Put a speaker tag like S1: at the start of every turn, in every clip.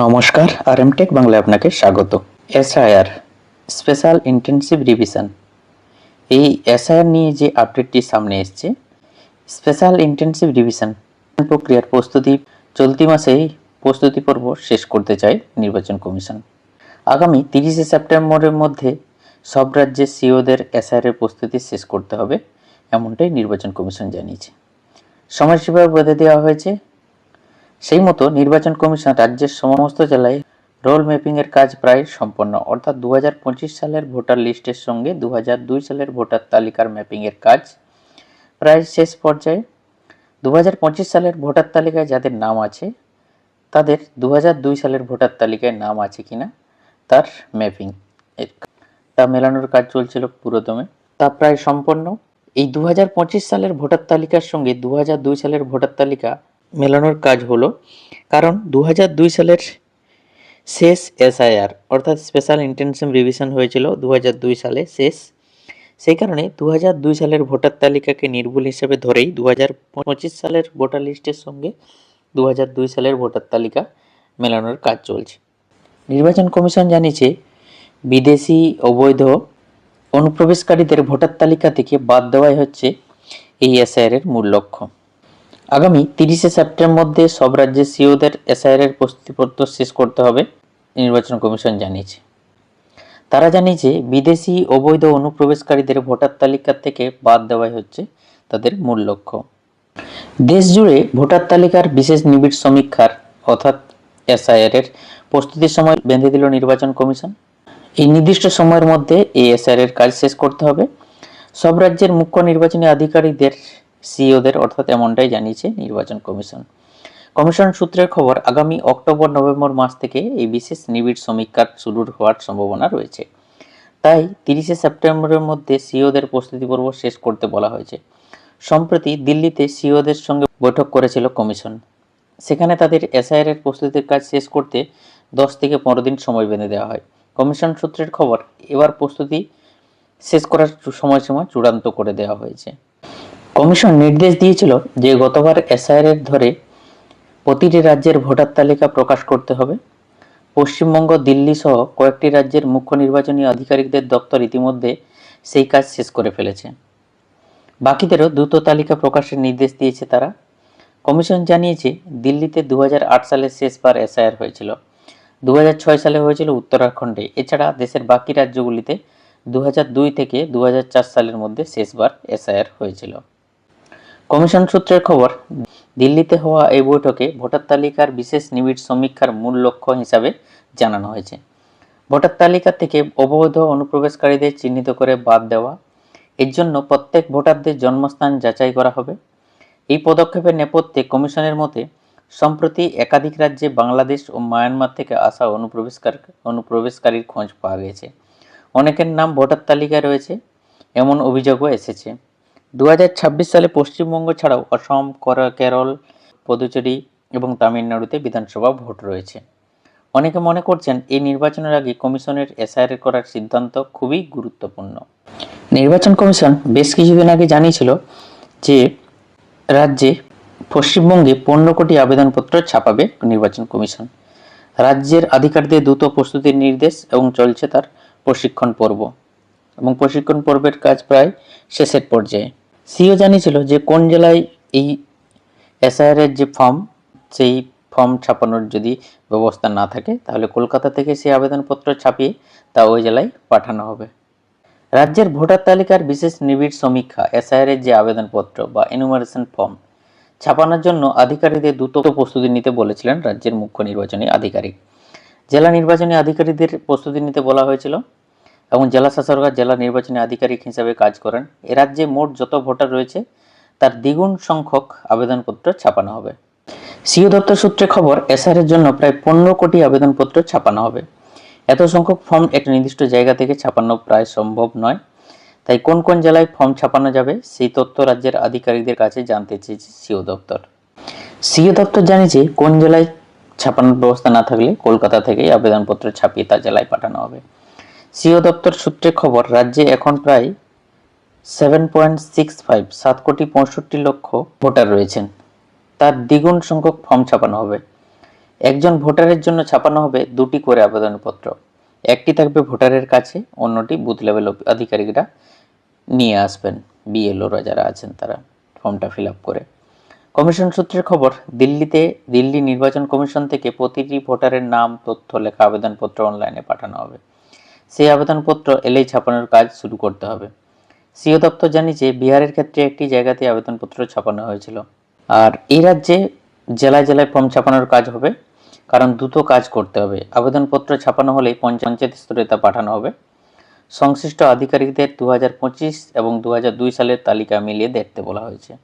S1: নমস্কার আর M take বাংলায় আপনাকে স্বাগত। SIR, special intensive revision. এই এসআইআর নিয়ে যে আপডেটটি সামনে এসছে, স্পেশাল ইন্টেনসিভ রিভিশন প্রক্রিয়ার প্রস্তুতি চলতি মাসেই প্রস্তুতি পর্ব শেষ করতে চায় নির্বাচন কমিশন। আগামী তিরিশে সেপ্টেম্বরের মধ্যে সব রাজ্যের সিওদের এসআইআর এর প্রস্তুতি শেষ করতে হবে, এমনটাই নির্বাচন কমিশন জানিয়েছে। সময়সীমা বেঁধে দেওয়া হয়েছে সেই মতো নির্বাচন কমিশন রাজ্যের সমস্ত জেলায় রোল ম্যাপিং এর কাজ প্রায় সম্পন্ন। অর্থাৎ দু হাজার পঁচিশ সালের ভোটার লিস্টের সঙ্গে দু হাজার দুই সালের ভোটার তালিকার ম্যাপিং এর কাজ প্রায় শেষ পর্যায়ে। দু হাজার পঁচিশ সালের ভোটার তালিকায় যাদের নাম আছে, তাদের দু হাজার দুই সালের ভোটার তালিকায় নাম আছে কিনা, তার ম্যাপিং এর তা মেলানোর কাজ চলছিল পুরোদমে। তা প্রায় সম্পন্ন। এই দু হাজার পঁচিশ সালের ভোটার তালিকার সঙ্গে দু হাজার দুই সালের ভোটার তালিকা মেলানোর কাজ হলো, কারণ দু সালের শেষ এসআইআর, অর্থাৎ স্পেশাল ইন্টেনসিভ রিভিশন হয়েছিল দু হাজার দুই সালে শেষ। সেই কারণে দু হাজার দুই সালের ভোটার তালিকাকে নির্ভুল হিসেবে ধরেই দু হাজার পঁচিশ সালের ভোটার লিস্টের সঙ্গে দু হাজার দুই সালের ভোটার তালিকা মেলানোর কাজ চলছে। নির্বাচন কমিশন জানিয়েছে, বিদেশি অবৈধ অনুপ্রবেশকারীদের ভোটার তালিকা থেকে বাদ দেওয়াই হচ্ছে এই এসআইআর এর মূল লক্ষ্য। আগামী তিরিশে সেপ্টেম্বর মধ্যে সব রাজ্যের সিওদের এসআইআর এর প্রস্তুতিপত্র শেষ করতে হবে, নির্বাচন কমিশন জানিয়েছে। তারা জানিয়েছে, বিদেশি অবৈধ অনুপ্রবেশকারীদের ভোটার তালিকা থেকে বাদ দেওয়াই হচ্ছে তাদের মূল লক্ষ্য। দেশ জুড়ে ভোটার তালিকার বিশেষ নিবিড় সমীক্ষার, অর্থাৎ এসআইআর এর প্রস্তুতির সময় বেঁধে দিল নির্বাচন কমিশন। এই নির্দিষ্ট সময়ের মধ্যে এই এসআইআর এর কাজ শেষ করতে হবে। সব রাজ্যের মুখ্য নির্বাচনী আধিকারিকদের সিইওদের অর্থাৎ এমনটাই জানিয়েছে নির্বাচন কমিশন। কমিশন সূত্রের খবর, আগামী অক্টোবর, নভেম্বর মাস থেকে এই বিশেষ নিবিড় সমীক্ষা শুরুর হওয়ার সম্ভাবনা রয়েছে। তাই তিরিশে সেপ্টেম্বরের মধ্যে সিইওদের প্রস্তুতি পর্ব শেষ করতে বলা হয়েছে। সম্প্রতি দিল্লিতে সিইওদের সঙ্গে বৈঠক করেছিল কমিশন। সেখানে তাদের এসআইআর এর প্রস্তুতির কাজ শেষ করতে দশ থেকে পনেরো দিন সময় বেঁধে দেওয়া হয়। কমিশন সূত্রের খবর, এবার প্রস্তুতি শেষ করার সময়সীমা চূড়ান্ত করে দেওয়া হয়েছে। কমিশন নির্দেশ দিয়েছিল যে গতবার এসআইআর এর ধরে প্রতিটি রাজ্যের ভোটার তালিকা প্রকাশ করতে হবে। পশ্চিমবঙ্গ, দিল্লি সহ কয়েকটি রাজ্যের মুখ্য নির্বাচনী আধিকারিকদের দপ্তর ইতিমধ্যে সেই কাজ শেষ করে ফেলেছে। বাকিদেরও দ্রুত তালিকা প্রকাশের নির্দেশ দিয়েছে তারা। কমিশন জানিয়েছে, দিল্লিতে দু সালে শেষবার এসআইআর হয়েছিল। দু হাজার ছয় সালে হয়েছিল উত্তরাখণ্ডে। এছাড়া দেশের বাকি রাজ্যগুলিতে দু হাজার দুই থেকে দু হাজার চার সালের মধ্যে শেষবার এসআইআর হয়েছিল। কমিশন সূত্রের খবর, দিল্লিতে হওয়া এই বৈঠকে ভোটার তালিকার বিশেষ নিবিড় সমীক্ষার মূল লক্ষ্য হিসাবে জানানো হয়েছে। ভোটার তালিকা থেকে অবৈধ অনুপ্রবেশকারীদের চিহ্নিত করে বাদ দেওয়া, এর জন্য প্রত্যেক ভোটারদের জন্মস্থান যাচাই করা হবে। এই পদক্ষেপের নেপথ্যে কমিশনের মতে, সম্প্রতি একাধিক রাজ্যে বাংলাদেশ ও মায়ানমার থেকে আসা অনুপ্রবেশকার, অনুপ্রবেশকারীর খোঁজ পাওয়া গেছে। অনেকের নাম ভোটার তালিকায় রয়েছে, এমন অভিযোগও এসেছে। দু হাজার ছাব্বিশ সালে পশ্চিমবঙ্গ ছাড়াও অসম, করা- কেরল, পদুচেরি এবং তামিলনাড়ুতে বিধানসভা ভোট রয়েছে। অনেকে মনে করছেন এই নির্বাচনের আগে কমিশনের এসআইআর করার সিদ্ধান্ত খুবই গুরুত্বপূর্ণ। নির্বাচন কমিশন বেশ কিছুদিন আগে জানিয়েছিল যে রাজ্যে পশ্চিমবঙ্গে পনেরো কোটি আবেদনপত্র ছাপাবে নির্বাচন কমিশন। রাজ্যের আধিকারদের দ্রুত প্রস্তুতির নির্দেশ এবং চলছে তার প্রশিক্ষণ পর্ব। এবং প্রশিক্ষণ পর্বের কাজ প্রায় শেষের পর্যায়ে। সিও জানিয়েছিল যে কোন জেলায় এই এসআইআর এর যে ফর্ম, সেই ফর্ম ছাপানোর যদি ব্যবস্থা না থাকে, তাহলে কলকাতা থেকে সেই আবেদনপত্র ছাপিয়ে তা ওই জেলায় পাঠানো হবে। রাজ্যের ভোটার তালিকার বিশেষ নিবিড় সমীক্ষা এসআইআর এর যে আবেদনপত্র বা এনুমারেশন ফর্ম ছাপানোর জন্য আধিকারিকদের দ্রুত প্রস্তুতি নিতে বলেছিলেন রাজ্যের মুখ্য নির্বাচনী আধিকারিক। জেলা নির্বাচনী আধিকারিকদের প্রস্তুতি নিতে বলা হয়েছিল এবং জেলা শাসকের জেলা নির্বাচনী আধিকারিক হিসাবে কাজ করেন। এ রাজ্যে মোট যত ভোটার রয়েছে, তার দ্বিগুণ সংখ্যক আবেদনপত্র ছাপানো হবে। সিও দপ্তর সূত্রে খবর, এসআর এর জন্য প্রায় পনেরো কোটি আবেদনপত্র ছাপানো হবে। এত সংখ্যক ফর্ম একটা নির্দিষ্ট জায়গা থেকে ছাপানো প্রায় সম্ভব নয়। তাই কোন কোন জেলায় ফর্ম ছাপানো যাবে, সেই তথ্য রাজ্যের আধিকারিকদের কাছে জানতে চেয়েছে সিও দপ্তর। সিও দপ্তর জানিয়েছে, কোন জেলায় ছাপানোর ব্যবস্থা না থাকলে কলকাতা থেকেই আবেদনপত্র ছাপিয়ে তা জেলায় পাঠানো হবে। সিও দপ্তর সূত্রে খবর, রাজ্যে এখন প্রায় সেভেন পয়েন্ট সিক্স ফাইভ সাত কোটি পঁয়ষট্টি লক্ষ ভোটার রয়েছেন। তার দ্বিগুণ সংখ্যক ফর্ম ছাপানো হবে। একজন ভোটারের জন্য ছাপানো হবে দুটি করে আবেদনপত্র। একটি থাকবে ভোটারের কাছে, অন্যটি বুথ লেভেল আধিকারিকরা নিয়ে আসবেন। বিএলওরা যারা আছেন তারা ফর্মটা ফিল আপ করে। কমিশন সূত্রের খবর, দিল্লিতে দিল্লি নির্বাচন কমিশন থেকে প্রতিটি ভোটারের নাম, তথ্য, লেখা, আবেদনপত্র অনলাইনে পাঠানো হবে। সেই আবেদনপত্র এলেই ছাপানোর কাজ শুরু করতে হবে। সিও দপ্তর জানিয়েছে, বিহারের ক্ষেত্রে একটি জায়গাতে আবেদনপত্র ছাপানো হয়েছিল। আর এই রাজ্যে জেলায় জেলায় ফর্ম ছাপানোর কাজ হবে, কারণ দ্রুত কাজ করতে হবে। আবেদনপত্র ছাপানো হলেই পঞ্চ- পঞ্চায়েত স্তরে তা পাঠানো হবে। সংশ্লিষ্ট আধিকারিকদের দু হাজার পঁচিশ এবং দু হাজার দুই সালের তালিকা মিলিয়ে দেখতে বলা হয়েছে।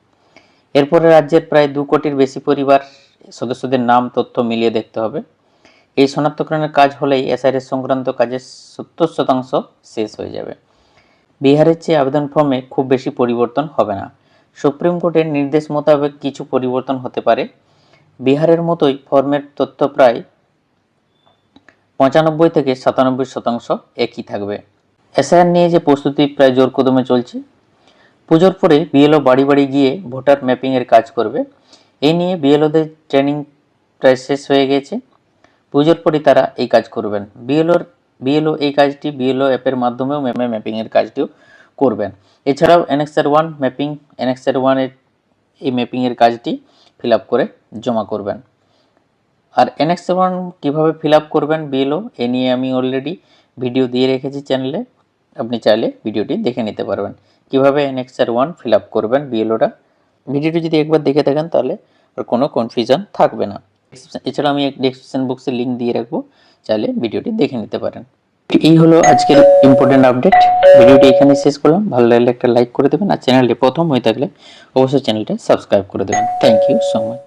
S1: এরপরে রাজ্যের প্রায় দু কোটির বেশি পরিবার সদস্যদের নাম, তথ্য মিলিয়ে দেখতে হবে। এই শনাক্তকরণের কাজ হলেই এসআইআর সংক্রান্ত কাজের সত্তর শতাংশ শেষ হয়ে যাবে। বিহারের চেয়ে আবেদন ফর্মে খুব বেশি পরিবর্তন হবে না। সুপ্রিম কোর্টের নির্দেশ মোতাবেক কিছু পরিবর্তন হতে পারে। বিহারের মতোই ফর্মের তথ্য প্রায় পঁচানব্বই থেকে সাতানব্বই শতাংশ একই থাকবে। এসআইআর নিয়ে যে প্রস্তুতি প্রায় জোর কদমে চলছে, পুজোর পরে বিএলও বাড়ি বাড়ি গিয়ে ভোটার ম্যাপিংয়ের কাজ করবে। এই নিয়ে বিএলওদের ট্রেনিং প্রায় শেষ হয়ে গেছে। পুজোর পরে তারা এই কাজ করবেন। বিএলওর, বিএলও এই কাজটি বিএলও অ্যাপের মাধ্যমেও ম্যাপে ম্যাপিংয়ের কাজটিও করবেন। এছাড়াও এনএক্সআর ওয়ান ম্যাপিং, এনএক্সআর ওয়ানের এই ম্যাপিংয়ের কাজটি ফিল করে জমা করবেন। আর এনএক্স ওয়ান কীভাবে ফিল করবেন বিএলও, এ নিয়ে আমি অলরেডি ভিডিও দিয়ে রেখেছি চ্যানেলে। আপনি চাইলে ভিডিওটি দেখে নিতে পারবেন। কীভাবে এনএক্সআর ওয়ান ফিল করবেন বিএলওটা ভিডিওটি যদি একবার দেখে থাকেন তাহলে আর কোনো কনফিউশন থাকবে না। এছাড়া আমি ডিসক্রিপশন বক্সে লিঙ্ক দিয়ে রাখব, চাইলে ভিডিওটি দেখে নিতে পারেন। এই হলো আজকের ইম্পর্টেন্ট আপডেট ভিডিওটি এখানে শেষ করলাম। ভালো লাগলে একটা লাইক করে দেবেন, আর চ্যানেলটি প্রথম হয়ে থাকলে অবশ্যই চ্যানেলটা সাবস্ক্রাইব করে দেবেন। Thank you so much